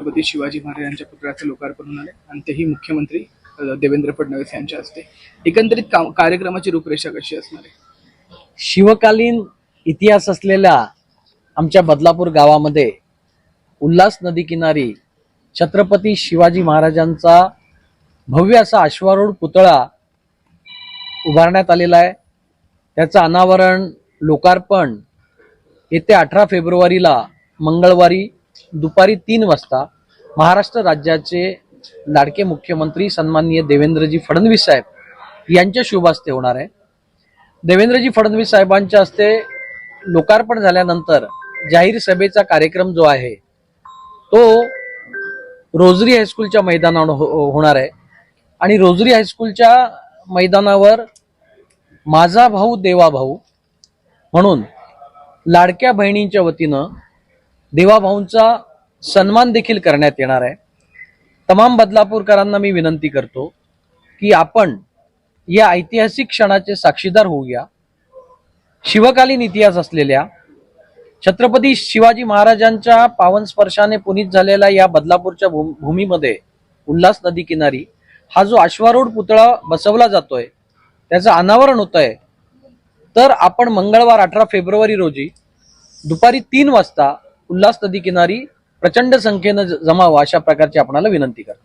छत्रपती शिवाजी महाराजांच्या पुतळ्याचं लोकार्पण होणार आहे. आणि तेही मुख्यमंत्री देवेंद्र फडणवीस यांच्या हस्ते. एकंदरीत का- कार्यक्रमाची रूपरेषा कशी असणार आहे? शिवकालीन इतिहास असलेल्या आमच्या बदलापूर गावामध्ये उल्हास नदी किनारी छत्रपती शिवाजी महाराजांचा भव्य असा अश्वारूढ पुतळा उभारण्यात आलेला आहे. त्याचं अनावरण लोकार्पण येत्या अठरा फेब्रुवारीला मंगळवारी दुपारी तीन वाजता महाराष्ट्र राज्याचे लाडके मुख्यमंत्री सन्माननीय देवेंद्रजी फडणवीस साहेब यांच्या शुभ हस्ते होणार आहे. देवेंद्रजी फडणवीस साहेबांच्या हस्ते लोकार्पण झाल्यानंतर जाहीर सभेचा कार्यक्रम जो आहे तो रोजरी हायस्कूलच्या मैदानावर हो-, हो- होणार आहे. आणि रोजरी हायस्कूलच्या मैदानावर माझा भाऊ देवा भाऊ म्हणून लाडक्या बहिणींच्या वतीनं देवाभाऊंचा सन्मान देखील करण्यात येणार आहे. तमाम बदलापूरकरांना मी विनंती करतो की आपण या ऐतिहासिक क्षणाचे साक्षीदार होऊया. शिवकालीन इतिहास असलेल्या छत्रपती शिवाजी महाराजांच्या पावन स्पर्शाने पुनीत झालेल्या या बदलापूरच्या भूम- भूमीमध्ये उल्हास नदी किनारी हा जो अश्वारूढ पुतळा बसवला जातोय त्याचं अनावरण होत आहे तर आपण मंगळवार अठरा फेब्रुवारी रोजी दुपारी तीन वाजता उल्हास नदी किनारी प्रचंड संख्येनं जमावा जमावं अशा प्रकारची आपणाला विनंती करतो.